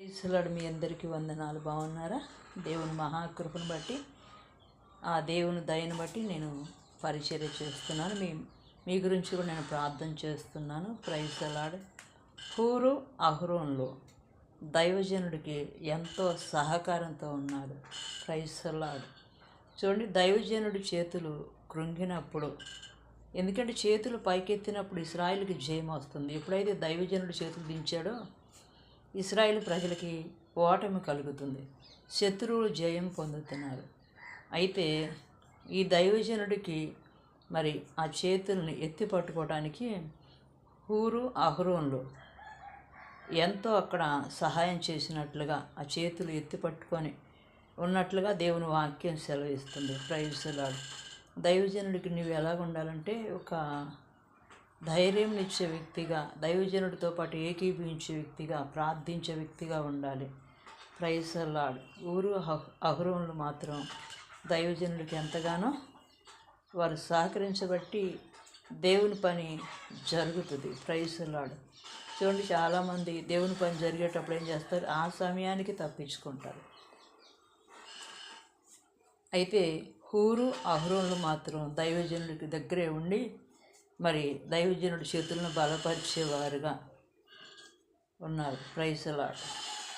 ఈశ్వరుడు మీ అందరికీ వందనాలు. బాగున్నారా? దేవుని మహాకృపను బట్టి ఆ దేవుని దయను బట్టి నేను పరిచర్య చేస్తున్నాను. మీ మీ గురించి కూడా నేను ప్రార్థన చేస్తున్నాను. ప్రైసలాడ్ హూరు అహ్రోన్లో దైవజనుడికి ఎంతో సహకారంతో ఉన్నాడు. ప్రైసలాడ్ చూడండి దైవజనుడి చేతులు కృంగినప్పుడు ఎందుకంటే చేతులు పైకెత్తినప్పుడు ఇస్రాయిల్కి జయం వస్తుంది ఎప్పుడైతే దైవజనుడు చేతులు దించాడో ఇస్రాయేల్ ప్రజలకి ఓటమి కలుగుతుంది. శత్రువులు జయం పొందుతున్నారు. అయితే ఈ దైవజనుడికి మరి ఆ చేతుల్ని ఎత్తి పట్టుకోవడానికి హూరు అహరోన్లు ఎంతో అక్కడ సహాయం చేసినట్లుగా ఆ చేతులు ఎత్తి పట్టుకొని ఉన్నట్లుగా దేవుని వాక్యం సెలవిస్తుంది. ప్రైజులాడు దైవజనుడికి నువ్వు ఎలాగ ఉండాలంటే ఒక ధైర్యం ఇచ్చే వ్యక్తిగా దైవజనుడితో పాటు ఏకీభవించే వ్యక్తిగా ప్రార్థించే వ్యక్తిగా ఉండాలి. ప్రైసలాడ్ ఊరు అహ్ అహరోన్లు మాత్రం దైవజనుడికి ఎంతగానో వారు సహకరించబట్టి దేవుని పని జరుగుతుంది. ప్రైసలాడు చూడండి చాలామంది దేవుని పని జరిగేటప్పుడు ఏం చేస్తారు? ఆ సమయానికి తప్పించుకుంటారు. అయితే హూరు అహరోన్లు మాత్రం దైవజనుడికి దగ్గరే ఉండి మరి దైవజనుడి చేతులను బలపరిచేవారుగా ఉన్నారు. ప్రైసలాడ్